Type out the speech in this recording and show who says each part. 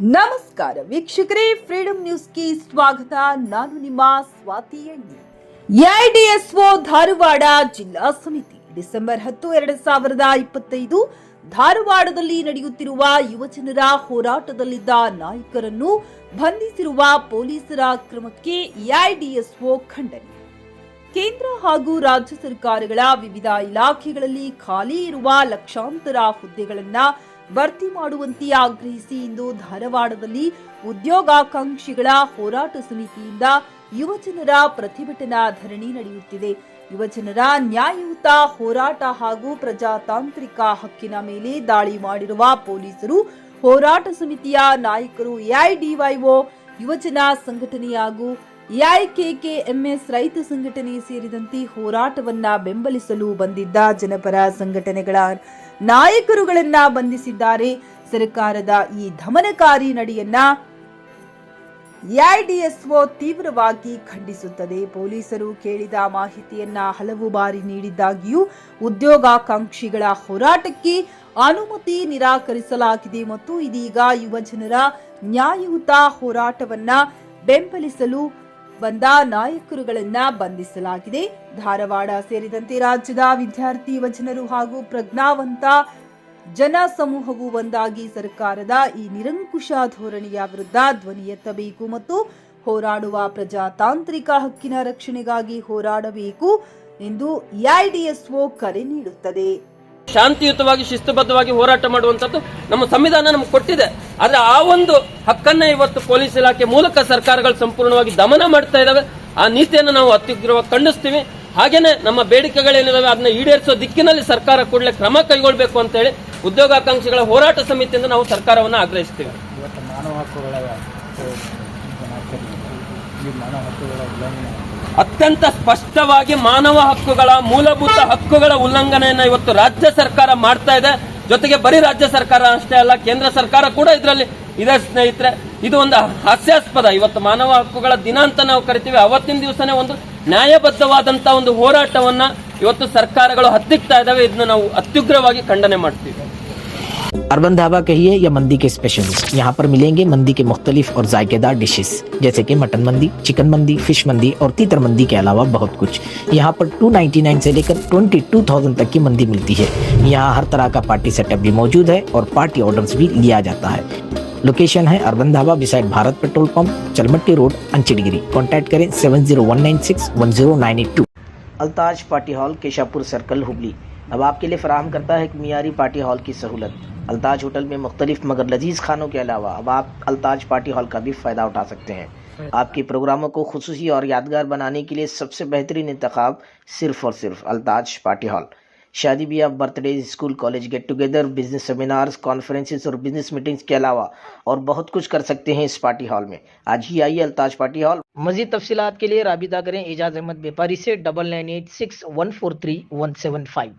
Speaker 1: ನಮಸ್ಕಾರ ವೀಕ್ಷಕರೇ ಫ್ರೀಡಂ ನ್ಯೂಸ್ಗೆ ಸ್ವಾಗತ. ನಾನು ನಿಮ್ಮ ಸ್ವಾತಿ ಎಣ್ಣೆ. ಎಐಡಿಎಸ್ಒ ಧಾರವಾಡ ಜಿಲ್ಲಾ ಸಮಿತಿ. ಡಿಸೆಂಬರ್ ಹತ್ತು, ಎರಡು ಸಾವಿರದ ಇಪ್ಪತ್ತೈದು, ಧಾರವಾಡದಲ್ಲಿ ನಡೆಯುತ್ತಿರುವ ಯುವಜನರ ಹೋರಾಟದಲ್ಲಿದ್ದ ನಾಯಕರನ್ನು ಬಂಧಿಸಿರುವ ಪೊಲೀಸರ ಕ್ರಮಕ್ಕೆ ಎಐಡಿಎಸ್ಒ ಖಂಡನೆ. ಕೇಂದ್ರ ಹಾಗೂ ರಾಜ್ಯ ಸರ್ಕಾರಗಳ ವಿವಿಧ ಇಲಾಖೆಗಳಲ್ಲಿ ಖಾಲಿ ಇರುವ ಲಕ್ಷಾಂತರ ಹುದ್ದೆಗಳನ್ನ ಭರ್ತಿ ಮಾಡುವಂತೆ ಆಗ್ರಹಿಸಿ ಇಂದು ಧಾರವಾಡದಲ್ಲಿ ಉದ್ಯೋಗಾಕಾಂಕ್ಷಿಗಳ ಹೋರಾಟ ಸಮಿತಿಯಿಂದ ಯುವಜನರ ಪ್ರತಿಭಟನಾ ಧರಣಿ ನಡೆಯುತ್ತಿದೆ. ಯುವಜನರ ನ್ಯಾಯಯುತ ಹೋರಾಟ ಹಾಗೂ ಪ್ರಜಾತಾಂತ್ರಿಕ ಹಕ್ಕಿನ ಮೇಲೆ ದಾಳಿ ಮಾಡಿರುವ ಪೊಲೀಸರು ಹೋರಾಟ ಸಮಿತಿಯ ನಾಯಕರು ಎಐಡಿವೈಒ ಯುವಜನ ಸಂಘಟನೆ ಹಾಗೂ ಎಐಕೆಕೆಎಂಎಸ್ ರೈತ ಸಂಘಟನೆ ಸೇರಿದಂತೆ ಹೋರಾಟವನ್ನ ಬೆಂಬಲಿಸಲು ಬಂದಿದ್ದ ಜನಪರ ಸಂಘಟನೆಗಳ ನಾಯಕರುಗಳನ್ನ ಬಂಧಿಸಿದ್ದಾರೆ. ಸರ್ಕಾರದ ಈ ದಮನಕಾರಿ ನಡೆಯನ್ನ ಎಐಡಿಎಸ್ಒ ತೀವ್ರವಾಗಿ ಖಂಡಿಸುತ್ತದೆ. ಪೊಲೀಸರು ಕೇಳಿದ ಮಾಹಿತಿಯನ್ನ ಹಲವು ಬಾರಿ ನೀಡಿದ್ದಾಗಿಯೂ ಉದ್ಯೋಗಾಕಾಂಕ್ಷಿಗಳ ಹೋರಾಟಕ್ಕೆ ಅನುಮತಿ ನಿರಾಕರಿಸಲಾಗಿದೆ ಮತ್ತು ಇದೀಗ ಯುವಜನರ ನ್ಯಾಯಯುತ ಹೋರಾಟವನ್ನ ಬೆಂಬಲಿಸಲು ಬಂದ ನಾಯಕರುಗಳನ್ನ ಬಂಧಿಸಲಾಗಿದೆ. ಧಾರವಾಡ ಸೇರಿದಂತೆ ರಾಜ್ಯದ ವಿದ್ಯಾರ್ಥಿ ಯುವಜನರು ಹಾಗೂ ಪ್ರಜ್ಞಾವಂತ ಜನ ಸಮೂಹವು ಒಂದಾಗಿ ಸರ್ಕಾರದ ಈ ನಿರಂಕುಶ ಧೋರಣೆಯ ವಿರುದ್ಧ ಧ್ವನಿ ಎತ್ತಬೇಕು ಮತ್ತು ಹೋರಾಡುವ ಪ್ರಜಾತಾಂತ್ರಿಕ ಹಕ್ಕಿನ ರಕ್ಷಣೆಗಾಗಿ ಹೋರಾಡಬೇಕು ಎಂದು ಎಐಡಿಎಸ್ಒ ಕರೆ ನೀಡುತ್ತದೆ.
Speaker 2: ಶಾಂತಿಯುತವಾಗಿ, ಶಿಸ್ತುಬದ್ಧವಾಗಿ ಹೋರಾಟ ಮಾಡುವಂತದ್ದು ನಮ್ಮ ಸಂವಿಧಾನ ನಮ್ಗೆ ಕೊಟ್ಟಿದೆ. ಆದ್ರೆ ಆ ಒಂದು ಹಕ್ಕನ್ನ ಇವತ್ತು ಪೊಲೀಸ್ ಇಲಾಖೆ ಮೂಲಕ ಸರ್ಕಾರಗಳು ಸಂಪೂರ್ಣವಾಗಿ ದಮನ ಮಾಡ್ತಾ ಇದ್ದಾವೆ ಆ ನೀತಿಯನ್ನು ನಾವು ಅತ್ಯುಗ್ರವಾಗಿ ಖಂಡಿಸ್ತೀವಿ. ಹಾಗೇನೆ ನಮ್ಮ ಬೇಡಿಕೆಗಳೇನಿದಾವೆ, ಅದನ್ನ ಈಡೇರಿಸೋ ದಿಕ್ಕಿನಲ್ಲಿ ಸರ್ಕಾರ ಕೂಡಲೇ ಕ್ರಮ ಕೈಗೊಳ್ಳಬೇಕು ಅಂತ ಹೇಳಿ ಉದ್ಯೋಗಾಕಾಂಕ್ಷಿಗಳ ಹೋರಾಟ ಸಮಿತಿಯಿಂದ ನಾವು ಸರ್ಕಾರವನ್ನು ಆಗ್ರಹಿಸ್ತೀವಿ
Speaker 3: ಇವತ್ತು ಮಾನವ ಹಕ್ಕುಗಳ ಈ ಮಾನವ ಹಕ್ಕುಗಳ ಉಲ್ಲಂಘನೆ
Speaker 2: ಅತ್ಯಂತ ಸ್ಪಷ್ಟವಾಗಿ ಮಾನವ ಹಕ್ಕುಗಳ, ಮೂಲಭೂತ ಹಕ್ಕುಗಳ ಉಲ್ಲಂಘನೆಯನ್ನ ಇವತ್ತು ರಾಜ್ಯ ಸರ್ಕಾರ ಮಾಡ್ತಾ ಇದೆ. ಜೊತೆಗೆ ಬರೀ ರಾಜ್ಯ ಸರ್ಕಾರ ಅಷ್ಟೇ ಅಲ್ಲ, ಕೇಂದ್ರ ಸರ್ಕಾರ ಕೂಡ ಇದರಲ್ಲಿ ಇದೆ ಸ್ನೇಹಿತರೆ. ಇದು ಒಂದು ಹಾಸ್ಯಾಸ್ಪದ. ಇವತ್ತು ಮಾನವ ಹಕ್ಕುಗಳ ದಿನ ಅಂತ ನಾವು ಕರಿತೀವಿ. ಅವತ್ತಿನ ದಿವಸನೇ ಒಂದು ನ್ಯಾಯಬದ್ಧವಾದಂಥ ಒಂದು ಹೋರಾಟವನ್ನ ಇವತ್ತು ಸರ್ಕಾರಗಳು ಹತ್ತಿಕ್ತಾ ಇದ್ದಾವೆ. ಇದನ್ನ ನಾವು ಅತ್ಯುಗ್ರವಾಗಿ ಖಂಡನೆ ಮಾಡ್ತೀವಿ.
Speaker 4: अर्बन ढाबा कहिए या मंदी के स्पेशलिस्ट यहाँ पर मिलेंगे मंदी के मुख्तलिफ़ और जायकेदार डिशेस जैसे कि मटन मंदी चिकन मंदी फ़िश मंदी और तीतर मंदी के अलावा बहुत कुछ। यहाँ पर 299 से लेकर 22,000 तक की मंदी मिलती है। यहाँ हर तरह का पार्टी सेटअप भी मौजूद है और पार्टी ऑर्डर्स भी लिया जाता है। लोकेशन है urban dhaba beside Bharat petrol pump Chalmatti road Anchidigiri. Contact करें seven zero nine eight two Altaj party hall Keshapur circle Hubli. अब आपके लिए फराहम करता है एक मियारी पार्टी हॉल की सहूलत। अल्ताज होटल में मुख्तलिफ़ मगर लजीज खानों के अलावा अब आप अल्ताज पार्टी हॉल का भी फ़ायदा उठा सकते हैं। आपके प्रोग्रामों को खसूसी और यादगार बनाने के लिए सबसे बेहतरीन इंतखब सिर्फ़ और सिर्फ़ अल्ताज पार्टी हॉल। शादी ब्याह, birthday, school, college get together, business seminars, conferences और बिज़नेस मीटिंग्स के अलावा और बहुत कुछ कर सकते हैं इस पार्टी हॉल में। आज ही आइए अल्ताज पार्टी हॉल। मजीद तफसीलात के लिए राबिता करें एजाज अहमद व्यापारी से double nine eight six one four three one seven five.